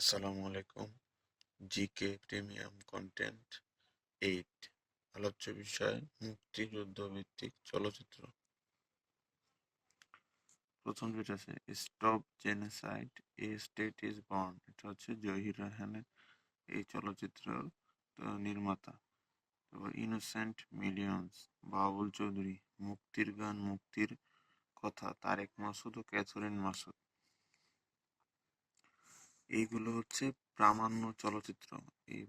আসসালামু আলাইকুম। GK premium content eight, আলোচ্য বিষয় মুক্তিযুদ্ধ ভিত্তিক চলচ্চিত্র। প্রথম যেটা আছে stop genocide a state is born এটা হচ্ছে জহির রায়হানের এই চলচ্চিত্র নির্মাতা। তারপর ইনোসেন্ট মিলিয়ন্স বাবুল চৌধুরী, মুক্তির গান, মুক্তির কথা, তারেক মাসুদ ও ক্যাথরিন মাসুদ। এইগুলো হচ্ছে প্রামাণ্য চলচ্চিত্র। এই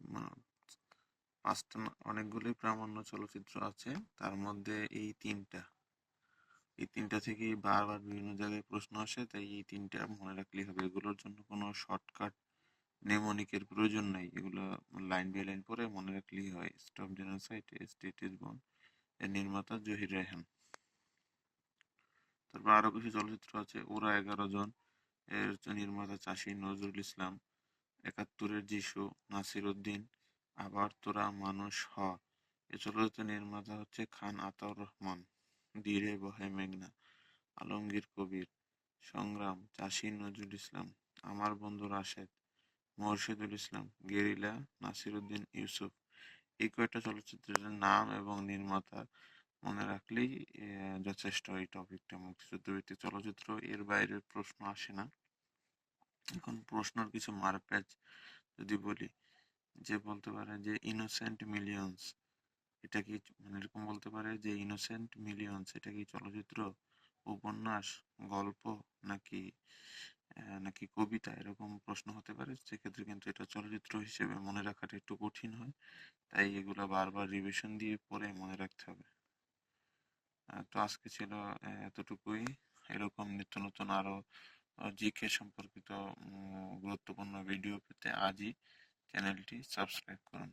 পাঁচটা অনেকগুলোই প্রামাণ্য চলচ্চিত্র আছে। তার মধ্যে এই তিনটা। এই তিনটা থেকেই বারবার বিভিন্ন জায়গায় প্রশ্ন আসে, তাই এই তিনটা মনে রাখলেই হবে। এগুলোর জন্য কোনো শর্টকাট নেমনিকের প্রয়োজন নাই। এগুলো লাইন বাই লাইন পরে মনে রাখলেই হয়। স্টপ জেনোসাইড স্টেট ইজ বন এর নির্মাতা জহির রেহান তারপর আরও কিছু চলচ্চিত্র আছে। ওরা এগারো জন। এর নির্মাতা চাষী নজরুল ইসলাম। একাত্তরের যিশু নাসির উদ্দিন আবার তোরা মানুষ হ। এ চলচ্চিত্রের নির্মাতা হচ্ছে খান আতাউর রহমান, ধীরে বহে মেঘনা, আলমগীর কবির, সংগ্রাম চাষী নজরুল ইসলাম, আমার বন্ধু রাশেদ, মোরশেদুল ইসলাম, গেরিলা নাসির উদ্দিন ইউসুফ। এই কয়েকটা চলচ্চিত্রের নাম এবং নির্মাতা মনে রাখলেই যথেষ্ট এই টপিকটা মুক্তিযুদ্ধ ভিত্তিক চলচ্চিত্র, এর বাইরের প্রশ্ন আসে না। এখন প্রশ্নর কিছু মারপ্যাচ যদি বলি, যে বলতে পারে যে ইনোসেন্ট মিলিয়ন্স এটা কি মানে এরকম বলতে পারে যে ইনোসেন্ট মিলিয়ন্স এটা কি চলচ্চিত্র, উপন্যাস, গল্প, নাকি নাকি কবিতা, এরকম প্রশ্ন হতে পারে। সেক্ষেত্রে কিন্তু এটা চলচ্চিত্র হিসেবে মনে রাখাটা একটু কঠিন হয়। তাই এগুলো বারবার রিভিশন দিয়ে পরে মনে রাখতে হবে। তো আজকে ছিল এতটুকুই। এরকম নিত্য নতুন আরও জিকে সম্পর্কিত গুরুত্বপূর্ণ ভিডিও পেতে আজই চ্যানেলটি সাবস্ক্রাইব করুন।